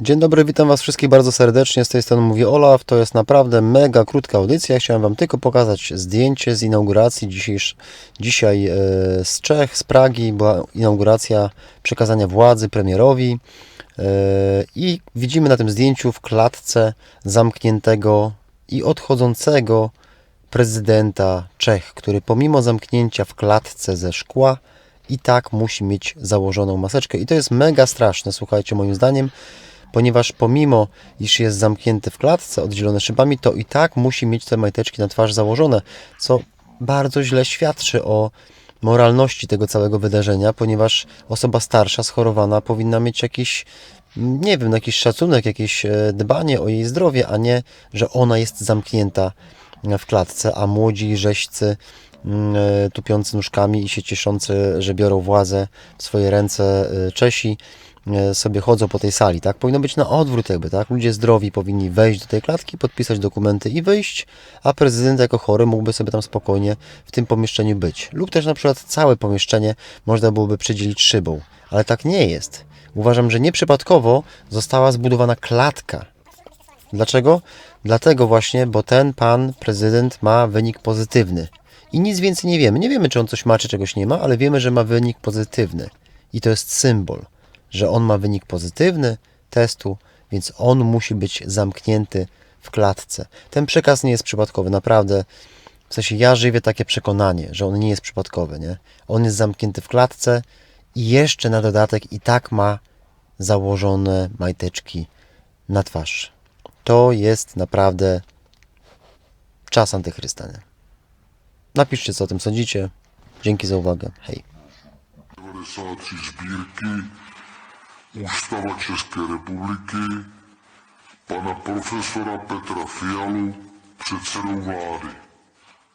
Dzień dobry, witam Was wszystkich bardzo serdecznie. Z tej strony mówi Olaf. To jest naprawdę mega krótka audycja. Chciałem Wam tylko pokazać zdjęcie z inauguracji dzisiejsz, dzisiaj e, z Czech, z Pragi. Była inauguracja przekazania władzy premierowi. E, I widzimy na tym zdjęciu w klatce zamkniętego i odchodzącego prezydenta Czech, który pomimo zamknięcia w klatce ze szkła i tak musi mieć założoną maseczkę. I to jest mega straszne, słuchajcie, moim zdaniem, ponieważ pomimo, iż jest zamknięty w klatce, oddzielone szybami, to i tak musi mieć te majteczki na twarz założone, co bardzo źle świadczy o moralności tego całego wydarzenia, ponieważ osoba starsza, schorowana powinna mieć jakiś, nie wiem, jakiś szacunek, jakieś e, dbanie o jej zdrowie, a nie, że ona jest zamknięta w klatce, a młodzi rzeźcy mm, e, tupiący nóżkami i się cieszący, że biorą władzę w swoje ręce e, Czesi e, sobie chodzą po tej sali, tak? Powinno być na odwrót jakby, tak? Ludzie zdrowi powinni wejść do tej klatki, podpisać dokumenty i wyjść, a prezydent jako chory mógłby sobie tam spokojnie w tym pomieszczeniu być. Lub też na przykład całe pomieszczenie można byłoby przydzielić szybą, ale tak nie jest. Uważam, że nieprzypadkowo została zbudowana klatka, Dlaczego? Dlatego właśnie, bo ten pan prezydent ma wynik pozytywny. I nic więcej nie wiemy. Nie wiemy, czy on coś ma, czy czegoś nie ma, ale wiemy, że ma wynik pozytywny. I to jest symbol, że on ma wynik pozytywny testu, więc on musi być zamknięty w klatce. Ten przekaz nie jest przypadkowy, naprawdę. W sensie ja żywię takie przekonanie, że on nie jest przypadkowy, nie? On jest zamknięty w klatce i jeszcze na dodatek i tak ma założone majteczki na twarz. To jest naprawdę czas antychrysta. nie? Napiszcie, co o tym sądzicie. Dzięki za uwagę. Hej. 93 sbírky Ústava České republiky pana profesora Petra Fialu předsedou vlády.